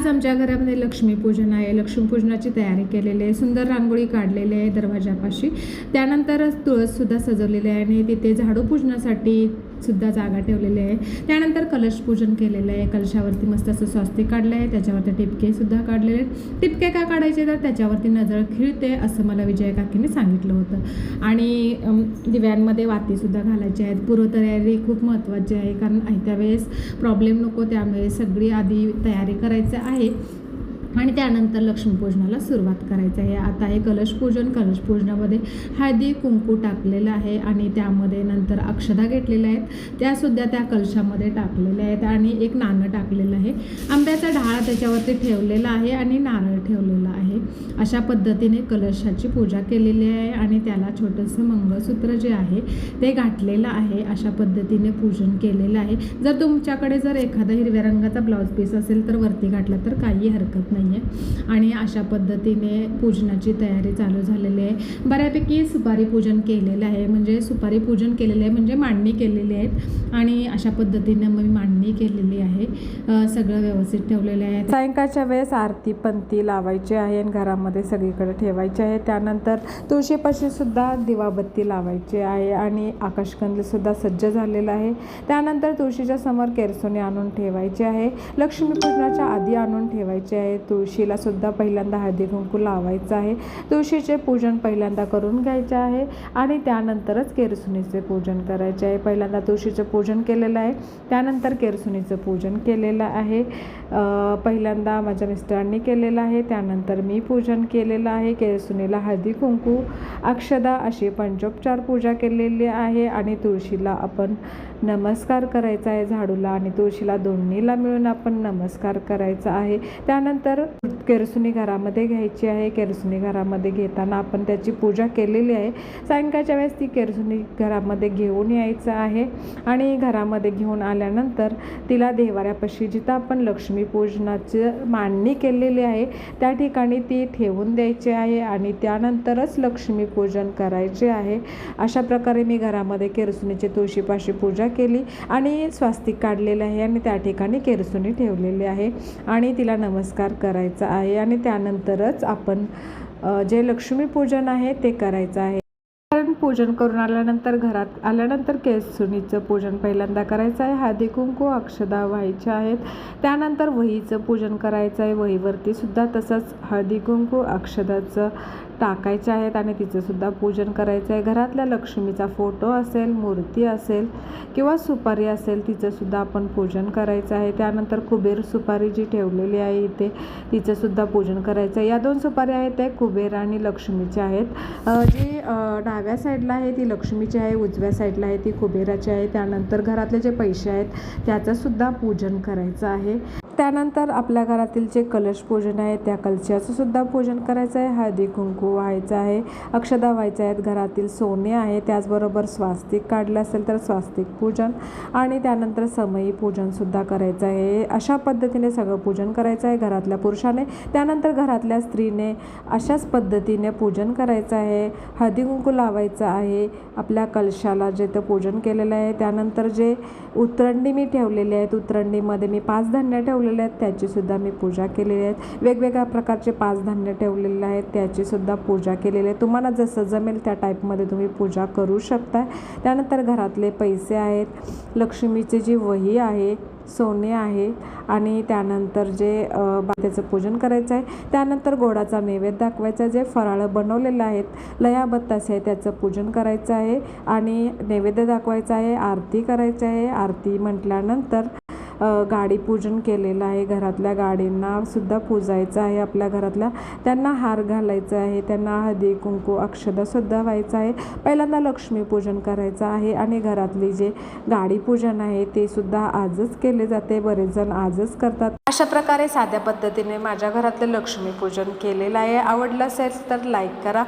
आज आमच्या घरामध्ये लक्ष्मीपूजन आहे. लक्ष्मीपूजनाची तयारी केलेली आहे. सुंदर रांगोळी काढलेली आहे दरवाजापाशी. त्यानंतर तुळससुद्धा सजवलेली आहे आणि तिथे झाडू पूजनासाठी सुद्धा जागा ठेवलेली आहे. त्यानंतर कलश पूजन केलेलं आहे. कलशावरती मस्त असं स्वस्तिक काढलं आहे. त्याच्यावरती टिपकेसुद्धा काढलेले आहेत. टिपके का काढायचे? तर त्याच्यावरती नजर खिळते असं मला विजय काकीने सांगितलं होतं. आणि दिव्यांमध्ये वातीसुद्धा घालायची आहेत. पूर्वतयारी खूप महत्त्वाची आहे. कारण आयत्या वेळेस प्रॉब्लेम नको. त्यामुळे सगळी आधी तयारी करायचं आहे. आणि त्यानंतर लक्ष्मीपूजनाला सुरुवात करायचं आहे. आता हे कलशपूजन कलशपूजनामध्ये हळदी कुंकू टाकलेलं आहे आणि त्यामध्ये नंतर अक्षदा घेतलेल्या आहेत. त्यासुद्धा त्या कलशामध्ये टाकलेल्या आहेत आणि एक नाणं टाकलेलं आहे. आंब्याचा ढाळा त्याच्यावरती ठेवलेला आहे आणि नारळ ठेवलेला आहे. अशा पद्धतीने कलशाची पूजा केलेली आहे आणि त्याला छोटंसं मंगळसूत्र जे आहे ते घातलेलं आहे. अशा पद्धतीने पूजन केलेलं आहे. जर तुमच्याकडे जर एखादा हिरव्या रंगाचा ब्लाऊज पीस असेल तर वरती घातला तर काही हरकत नाही. आहे आणि अशा पद्धतीने पूजनाची तयारी चालू झालेली आहे. बऱ्यापैकी सुपारी पूजन केलेलं आहे. म्हणजे सुपारी पूजन केलेलं आहे म्हणजे मांडणी केलेली आहेत. आणि अशा पद्धतीने मी मांडणी केलेली आहे. सगळं व्यवस्थित ठेवलेलं आहे. सायंकाळच्या वेळेस आरती पंथी लावायची आहे आणि घरामध्ये सगळीकडे ठेवायची आहे. त्यानंतर तुळशीपाशीसुद्धा दिवाबत्ती लावायची आहे आणि आकाशकंदसुद्धा सज्ज झालेला आहे. त्यानंतर तुळशीच्या समोर केरसोने आणून ठेवायची आहे. लक्ष्मीपूजनाच्या आधी आणून ठेवायचे आहे तुळशीला सुद्धा पहिल्यांदा हळदी कुंकू लावायचं आहे. तुळशीचे पूजन पहिल्यांदा करून घ्यायचे आहे आणि त्यानंतरच केरसुनीचे पूजन करायचे आहे. पहिल्यांदा तुळशीचं पूजन केलेलं आहे त्यानंतर केरसुनीचं पूजन केलेलं आहे. पहिल्यांदा माझ्या मिस्टरांनी केलेलं आहे त्यानंतर मी पूजन केलेलं आहे. केरसुनीला हळदी कुंकू अक्षदा अशी पंचोपचार पूजा केलेली आहे आणि तुळशीला आपण नमस्कार करायचा आहे झाडूला आणि तुळशीला दोन्हीला मिळून आपण नमस्कार करायचा आहे. त्यानंतर würde. केरसुनी घरामध्ये घ्यायची आहे. केरसुनी घरामध्ये घेताना आपण त्याची पूजा केलेली आहे. सायंकाळच्या वेळेस ती केरसुनी घरामध्ये घेऊन यायचं आहे आणि घरामध्ये घेऊन आल्यानंतर तिला देवाऱ्यापाशी जिथं आपण लक्ष्मीपूजनाची मांडणी केलेली आहे त्या ठिकाणी ती ठेवून द्यायची आहे आणि त्यानंतरच लक्ष्मीपूजन करायचे आहे. अशा प्रकारे मी घरामध्ये केरसुनीची तुळशीपाशी पूजा केली आणि स्वास्तिक काढलेलं आहे आणि त्या ठिकाणी केरसुनी ठेवलेली आहे आणि तिला नमस्कार करायचा आहे. आणि त्यानंतरच आपण जे लक्ष्मीपूजन आहे ते करायचं आहे. पूजन करून आल्यानंतर घरात आल्यानंतर केसुनीचं पूजन पहिल्यांदा करायचं आहे. हळदी कुंकू अक्षदा व्हायच्या आहेत. त्यानंतर वहीचं पूजन करायचं आहे. वहीवरती सुद्धा तसंच हळदी कुंकू अक्षदाचं टाकायचे आहेत आणि तिचंसुद्धा पूजन करायचं आहे. घरातल्या लक्ष्मीचा फोटो असेल मूर्ती असेल किंवा सुपारी असेल तिचंसुद्धा आपण पूजन करायचं आहे. त्यानंतर कुबेर सुपारी जी ठेवलेली आहे इथे तिचंसुद्धा पूजन करायचं आहे. या दोन सुपारी आहेत त्या कुबेर आणि लक्ष्मीच्या आहेत. जी डाव्या साईड साईडला आहे ती लक्ष्मीची आहे उजव्या साईडला आहे ती कुबेराची आहे त्यानंतर घरातले जे पैसे आहेत त्याचंसुद्धा पूजन करायचं आहे. त्यानंतर आपल्या घरातील जे कलश पूजन आहे त्या कलशाचं सुद्धा पूजन करायचं आहे. हळदी कुंकू व्हायचं आहे. अक्षदा व्हायचं आहेत. घरातील सोने आहे. त्याचबरोबर स्वास्तिक काढलं असेल तर स्वास्तिक पूजन आणि त्यानंतर समयी पूजनसुद्धा करायचं आहे. अशा पद्धतीने सगळं पूजन करायचं आहे घरातल्या पुरुषाने. त्यानंतर घरातल्या स्त्रीने अशाच पद्धतीने पूजन करायचं आहे. हळदी कुंकू लावायचं आहे. आपल्या कलशाला जे तर पूजन केलेलं आहे. त्यानंतर जे उतरंडी मी ठेवलेली आहेत. उतरंडीमध्ये मी पाच धान्य ठेवले ठेवलेले आहेत त्याचीसुद्धा मी पूजा केलेली आहेत वेगवेगळ्या प्रकारचे पाच धान्य ठेवलेले आहेत त्याचीसुद्धा पूजा केलेली आहे. तुम्हाला जसं जमेल त्या टाईपमध्ये तुम्ही पूजा करू शकता त्यानंतर घरातले पैसे आहेत लक्ष्मीची जी वही आहे सोने आहे आणि त्यानंतर जे बा- त्याचं पूजन करायचं आहे. त्यानंतर गोडाचा नैवेद्य दाखवायचा आहे जे फराळं बनवलेलं आहेत लयाबत्तास आहे त्याचं पूजन करायचं आहे आणि नैवेद्य दाखवायचं आहे आरती करायची आहे. आरती म्हटल्यानंतर गाडी पूजन केलेलं आहे. घरातल्या गाडींना सुद्धा पूजायचं आहे. आपल्या घरातल्या त्यांना हार घालायचा आहे. त्यांना हळदी कुंकू अक्षदासुद्धा व्हायचं आहे. पहिल्यांदा लक्ष्मीपूजन करायचं आहे आणि घरातली जे गाडी पूजन आहे ते सुद्धा आजच केले जाते. बरेच जण आजच करतात. अशा प्रकारे साध्या पद्धतीने माझ्या घरातलं लक्ष्मीपूजन केलेलं आहे. आवडलं असेल तर लाईक करा.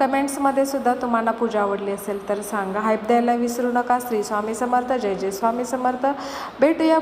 कमेंट्समध्ये सुद्धा तुम्हाला पूजा आवडली असेल तर सांगा. हाईप द्यायला विसरू नका. श्री स्वामी समर्थ. जय जय स्वामी समर्थ. भेटूया